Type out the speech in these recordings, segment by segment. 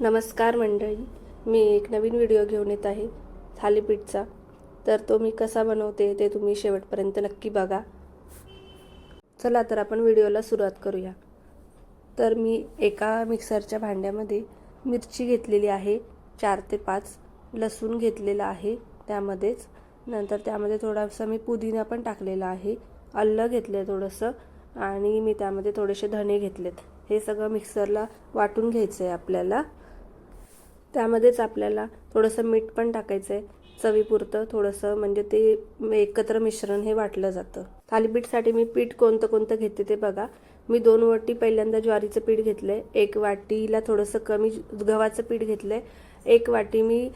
नमस्कार मंडळी. मी एक नवीन व्हिडिओ घेऊन येत आहे थालीपीठचा तर तो मी कसा बनवते ते तुम्ही शेवटपर्यंत नक्की बघा. चला तर आपण व्हिडिओला सुरुवात करूया. तर मी एका मिक्सरच्या भांड्यामध्ये मिरची घेतलेली आहे चार ते पाच. लसूण घेतलेला आहे त्यामध्येच. नंतर त्यामध्ये थोडासा मी पुदिना पण टाकलेला आहे अल्लं घेतलं आहे थोडंसं आणि मी त्यामध्ये थोडेसे धणे घेतलेत. हे सगळं मिक्सरला वाटून घ्यायचं आहे आपल्याला. त्यामध्येच आपल्याला थोडंसं मीठ पण टाकायचं आहे चवीपुरतं थोडंसं म्हणजे ते एकत्र मिश्रण हे वाटलं जातं. थालीपीठसाठी मी पीठ कोणतं कोणतं घेते ते बघा. मी दोन वाटी पहिल्यांदा ज्वारीचं पीठ घेतलं आहे एक वाटीला थोडंसं कमी गव्हाचं पीठ घेतलं आहे एक वाटी मी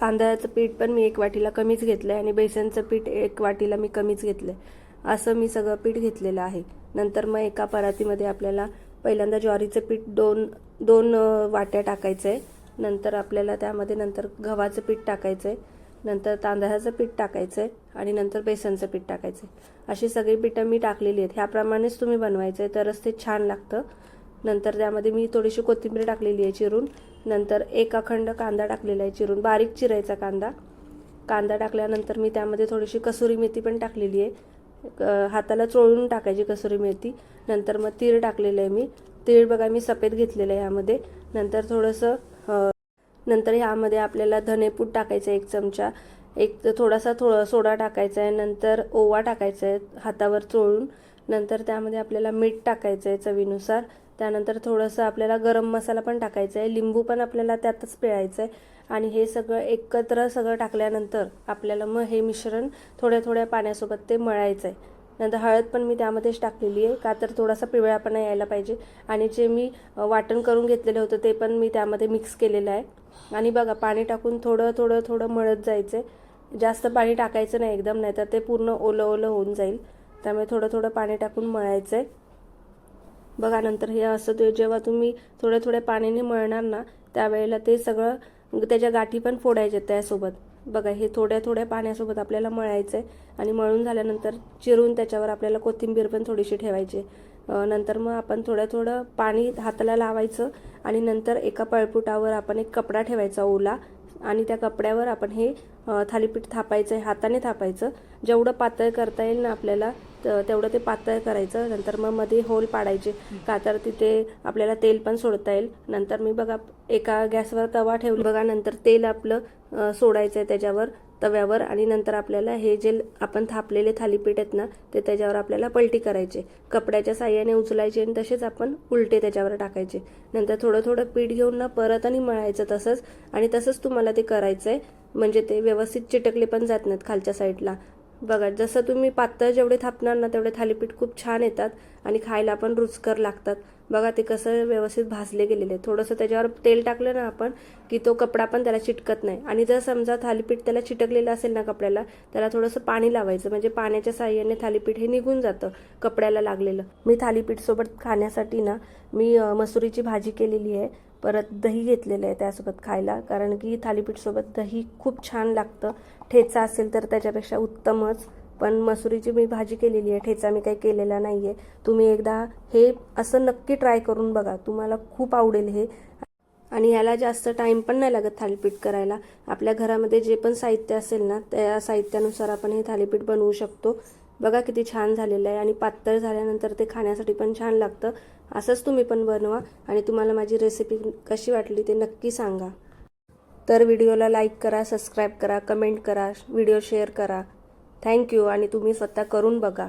तांदळाचं पीठ पण मी एक वाटीला कमीच घेतलं आहे आणि बेसनचं पीठ एक वाटीला मी कमीच घेतलं आहे असं मी सगळं पीठ घेतलेलं आहे. नंतर मग एका परातीमध्ये आपल्याला पहिल्यांदा ज्वारीचं पीठ दोन दोन वाट्या टाकायचं आहे नंतर आपल्याला त्यामध्ये नंतर गव्हाचं पीठ टाकायचं आहे नंतर तांदळाचं पीठ टाकायचं आहे आणि नंतर बेसनचं पीठ टाकायचं आहे अशी सगळी पिठं मी टाकलेली आहेत. ह्याप्रमाणेच तुम्ही बनवायचं आहे तरच ते छान लागतं. नंतर त्यामध्ये मी थोडीशी कोथिंबीर टाकलेली आहे चिरून. नंतर एक अखंड कांदा टाकलेला आहे चिरून. बारीक चिरायचा कांदा. कांदा टाकल्यानंतर मी त्यामध्ये थोडीशी कसुरी मेथी पण टाकलेली आहे. हाताला चोळून टाकायची कसुरी मेथी. नंतर मग तीळ टाकलेलं आहे मी. तीळ बघा मी सफेद घेतलेलं आहे ह्यामध्ये. नंतर थोडंसं नंतर ह्यामध्ये आपल्याला धनेपूड टाकायचं एक चमचा एक थोडासा थोडा सोडा टाकायचा आहे नंतर ओवा टाकायचा आहे हातावर चोळून नंतर त्यामध्ये आपल्याला मीठ टाकायचं आहे चवीनुसार त्यानंतर थोडंसं आपल्याला गरम मसाला पण टाकायचा आहे लिंबू पण आपल्याला त्यातच पिळायचं आहे आणि हे सगळं एकत्र सगळं टाकल्यानंतर आपल्याला मग हे मिश्रण थोड्या थोड्या पाण्यासोबत ते मळायचं आहे. नंतर हळद पण मी त्यामध्येच टाकलेली आहे. का तर थोडासा पिवळापणा यायला पाहिजे. आणि जे मी वाटण करून घेतलेलं होतं ते पण मी त्यामध्ये मिक्स केलेलं आहे. आणि बघा पाणी टाकून थोडं थोडं थोडं मळत जायचं आहे जास्त पाणी टाकायचं नाही एकदम नाही तर ते पूर्ण ओलं ओलं होऊन जाईल. त्यामुळे थोडं थोडं पाणी टाकून मळायचं आहे बघा नंतर हे असं ते जेव्हा तुम्ही थोड्या थोड्या पाण्याने मळणार ना त्यावेळेला ते सगळं त्याच्या गाठी पण फोडायच्या त्यासोबत. बघा हे थोड्या थोड्या पाण्यासोबत आपल्याला मळायचं आहे आणि मळून झाल्यानंतर चिरून त्याच्यावर आपल्याला कोथिंबीर पण थोडीशी ठेवायची. नंतर मग आपण थोडं थोडं पाणी हाताला लावायचं आणि नंतर एका पळपुटावर आपण एक कपडा ठेवायचा ओला आणि त्या कपड्यावर आपण हे थालीपीठ थापायचं आहे हाताने थापायचं. जेवढं पातळ करता येईल ना आपल्याला तेवढं ते पातळ करायचं. नंतर मग मध्ये होल पाडायचे. का तर तिथे आपल्याला तेल पण सोडता येईल. नंतर मी बघा एका गॅसवर तवा ठेवून बघा नंतर तेल आपलं सोडायचं आहे त्याच्यावर तव्यावर. आणि नंतर आपल्याला हे जे आपण थापलेले थालीपीठ आहेत ना ते त्याच्यावर आपल्याला पलटी करायचे. कपड्याच्या साह्याने उचलायचे आणि तसेच आपण उलटे त्याच्यावर टाकायचे. नंतर थोडं थोडं पीठ घेऊन ना परत आणि मळायचं तसंच. आणि तसंच तुम्हाला ते करायचं आहे म्हणजे ते व्यवस्थित चिटकले पण जात नाहीत खालच्या साईडला. बघा जसं तुम्ही पातळ जेवढे थापणार ना तेवढे थालीपीठ खूप छान येतात आणि खायला पण रुचकर लागतात. बघा ते कसं व्यवस्थित भाजले गेलेले थोडंसं त्याच्यावर तेल टाकलं ना आपण की तो कपडा पण त्याला चिटकत नाही. आणि जर समजा थालीपीठ त्याला चिटकलेलं असेल ना कपड्याला त्याला थोडंसं पाणी लावायचं. म्हणजे पाण्याच्या साह्याने थालीपीठ हे निघून जातं कपड्याला लागलेलं. मी थालीपीठसोबत खाण्यासाठी ना मी मसुरीची भाजी केलेली आहे. परत दही घेतलेलं आहे त्यासोबत खायला. कारण की थालीपीठसोबत दही खूप छान लागतं. ठेचा असेल तर त्याच्यापेक्षा उत्तमच. पण मसुरीची मी भाजी केलेली आहे. ठेचा मी काही केलेला नाही आहे तुम्ही एकदा हे असं नक्की ट्राय करून बघा. तुम्हाला खूप आवडेल हे. आणि याला जास्त टाईम पण नाही लागत थालीपीठ करायला. आपल्या घरामध्ये जे पण साहित्य असेल ना त्या साहित्यानुसार आपण हे थालीपीठ बनवू शकतो. बघा किती छान झालेलं आहे आणि पातळ झाल्यानंतर ते खाण्यासाठी पण छान लागतं. असंच तुम्ही पण बनवा आणि तुम्हाला माझी रेसिपी कशी वाटली ते नक्की सांगा. तर व्हिडिओला लाईक करा सबस्क्राईब करा कमेंट करा व्हिडिओ शेअर करा. थँक्यू आणि तुम्ही स्वतः करून बघा.